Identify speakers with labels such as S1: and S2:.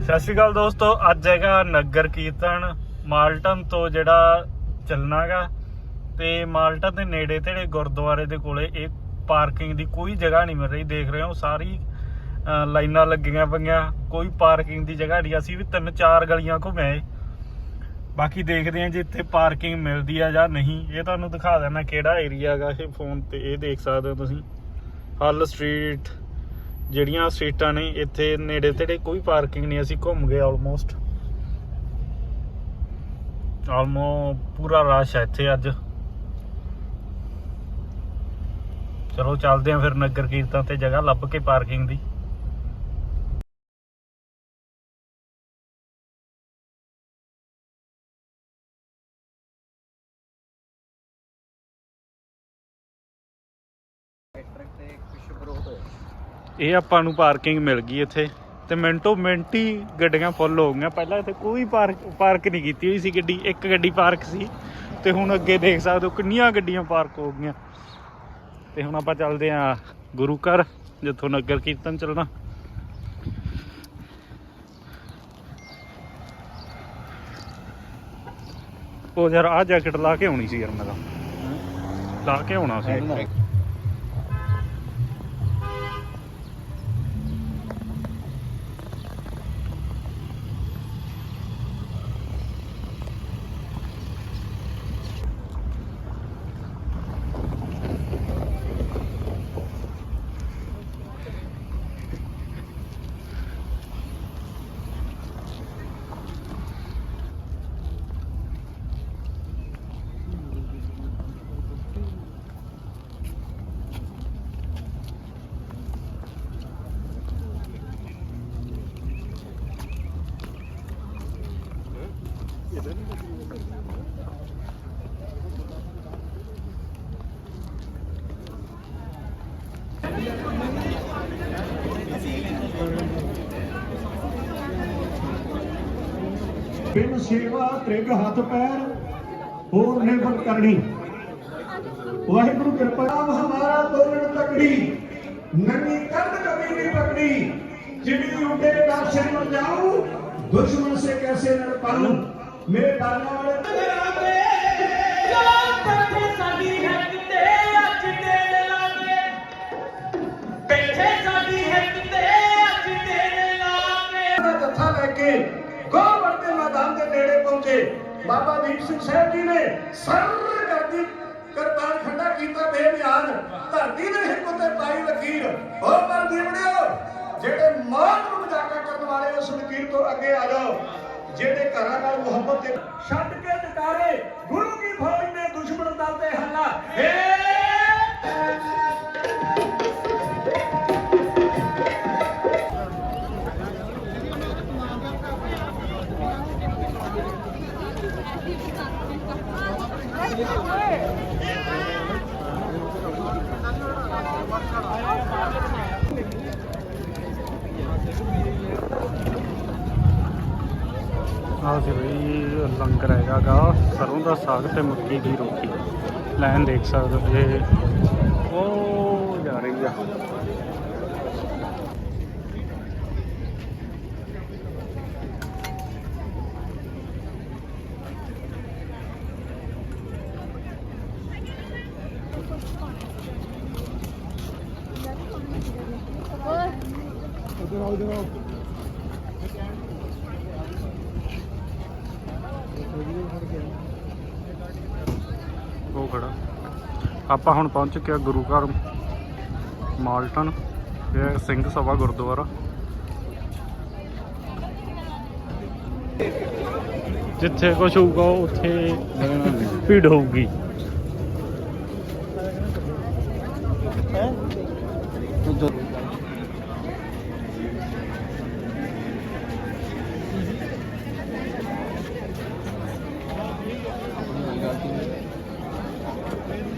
S1: ਸਤਿ ਸ਼੍ਰੀ ਅਕਾਲ ਦੋਸਤੋ, ਅੱਜ ਹੈਗਾ ਨਗਰ ਕੀਰਤਨ ਮਾਲਟਨ ਤੋਂ ਜਿਹੜਾ ਚੱਲਣਾਗਾ ਤੇ ਮਾਲਟਨ ਦੇ ਨੇੜੇ ਤੇੜੇ ਗੁਰਦੁਆਰੇ ਦੇ ਕੋਲੇ ਇਹ ਪਾਰਕਿੰਗ ਦੀ ਕੋਈ ਜਗ੍ਹਾ ਨਹੀਂ ਮਿਲ ਰਹੀ, ਦੇਖ ਰਹੇ ਹੋ ਸਾਰੀ ਲਾਈਨਾਂ ਲੱਗੀਆਂ ਪਈਆਂ, ਕੋਈ ਪਾਰਕਿੰਗ ਦੀ ਜਗ੍ਹਾ ਨਹੀਂ, ਅਸੀਂ ਵੀ ਤਿੰਨ ਚਾਰ ਗਲੀਆਂ ਘੁੰਮੇ ਬਾਕੀ ਦੇਖਦੇ ਹਾਂ ਜੇ ਇੱਥੇ ਪਾਰਕਿੰਗ ਮਿਲਦੀ ਆ ਜਾਂ ਨਹੀਂ, ਇਹ ਤੁਹਾਨੂੰ ਦਿਖਾ ਦੇਣਾ ਕਿਹੜਾ ਏਰੀਆ ਹੈਗਾ ਇਹ ਫੋਨ ਤੇ, ਇਹ ਦੇਖ ਸਕਦੇ ਹੋ ਤੁਸੀਂ। ਹੱਲ ਸਟਰੀਟ ਜਿਹੜੀਆਂ ਸੀਟਾਂ ਨੇ, ਇੱਥੇ ਨੇੜੇ ਤੇੜੇ ਕੋਈ ਪਾਰਕਿੰਗ ਨਹੀਂ, ਅਸੀਂ ਘੁੰਮ ਗਏ ਆਲਮੋਸਟ ਆਲਮੋ ਪੂਰਾ ਰਸ਼ ਹੈ ਇੱਥੇ ਅੱਜ। ਚਲੋ ਚੱਲਦੇ ਆਂ ਫਿਰ ਨਗਰ ਕੀਰਤਨ ਤੇ ਜਗ੍ਹਾ ਲੱਭ ਕੇ ਪਾਰਕਿੰਗ ਦੀ। ਇਹ ਆਪਾਂ ਨੂੰ ਪਾਰਕਿੰਗ ਮਿਲ ਗਈ ਇੱਥੇ। ਤੇ ਮਿੰਟੋ ਮਿੰਟ ਗੱਡੀਆਂ ਫੁੱਲ ਹੋ ਗਈਆਂ। ਪਹਿਲਾਂ ਇੱਥੇ ਕੋਈ ਪਾਰਕ ਪਾਰਕ ਨਹੀਂ ਕੀਤੀ ਹੋਈ ਸੀ ਗੱਡੀ। ਇੱਕ ਗੱਡੀ ਪਾਰਕ ਸੀ। ਤੇ ਹੁਣ ਅੱਗੇ ਦੇਖ ਸਕਦੇ ਹੋ ਕਿੰਨੀਆਂ ਗੱਡੀਆਂ ਪਾਰਕ ਹੋ ਗਈਆਂ। ਤੇ ਹੁਣ ਆਪਾਂ ਚੱਲਦੇ ਆਂ ਗੁਰੂ ਘਰ, ਜਿੱਥੋਂ ਨਗਰ ਕੀਰਤਨ ਚੱਲਣਾ। ਉਹ ਯਾਰ ਆ ਜੈਕਟ ਲਾ ਕੇ ਆਉਣੀ ਸੀ ਯਾਰ ਮੈਂ ਤਾਂ। ਲਾ ਕੇ ਆਉਣਾ ਸੀ।
S2: बिन सेवा, त्रिग हाथ पैर और निर्भर करनी वाहेगुरु कृपा। हमारा तोड़ तकड़ी नन्नी कंध कभी नहीं पकड़ी। चिड़ी उठे दर्शन पर जाऊँ, दुश्मन से कैसे लड़ पाऊँ? ਮੇਰੇ ਦਾਨਾ ਵਾਲੇ ਰਾਵੇ ਜਵਾਨ ਪੱਠੇ ਸਾਡੀ ਹੈ ਕਿਤੇ ਅੱਜ ਦੇ ਲਾਵੇ ਬੈਠੇ ਸਾਡੀ ਹੈ ਕਿਤੇ ਅੱਜ ਦੇ ਲਾਵੇ ਜੱਥਾ ਲੈ ਕੇ ਗੋਵਰ ਦੇ ਮੈਦਾਨ ਦੇ ਨੇੜੇ ਪਹੁੰਚੇ। ਬਾਬਾ ਦੀਪ ਸਿੰਘ ਸਾਹਿਬ ਜੀ ਨੇ ਸਰਰ ਕਰਦੀ ਕਰਤਾਰ ਖੰਡਾ ਕੀਤਾ ਬੇਮਿਆਨ ਧਰਤੀ ਦੇ ਹਿੱਕ ਉਤੇ ਪਾਈ ਲਕੀਰ। ਹੋ ਪਰ ਦੀਵੜਿਓ ਜਿਹੜੇ ਮੌਤ ਨੂੰ ਮਜ਼ਾਕਾ ਕਰਨ ਵਾਲੇ ਉਸ ਲਕੀਰ ਤੋਂ ਅੱਗੇ ਆ ਜਾਓ। ਜਿਹੜੇ ਘਰਾਂ ਨਾਲ ਮੁਹੱਬਤ ਦੇ ਛੱਡ ਕੇ ਟਕਾਰੇ ਗੁਰੂ ਕੀ ਫੌਜ ਨੇ ਦੁਸ਼ਮਣ ਦਲ ਤੇ ਹੱਲਾ ਏ
S1: ਆਹ ਸੀ ਬਈ, ਲੰਗਰ ਹੈਗਾਗਾ ਸਰੋਂ ਦਾ ਸਾਗ ਤੇ ਮੱਕੀ ਦੀ ਰੋਟੀ। ਲੈਣ ਦੇਖ ਸਕਦੇ ਹੋ ਉਹ ਜਾ ਰਹੀ ਆ। ਉਹ ਖੜਾ। ਆਪਾਂ ਹੁਣ ਪਹੁੰਚ ਚੁੱਕੇ ਆ ਗੁਰੂ ਘਰ ਮਾਲਟਨ ਇਹ ਸਿੰਘ ਸਭਾ ਗੁਰਦੁਆਰਾ। ਜਿੱਥੇ ਕੁਝ ਹੋਊਗਾ, ਉੱਥੇ ਭੀੜ ਹੋਊਗੀ।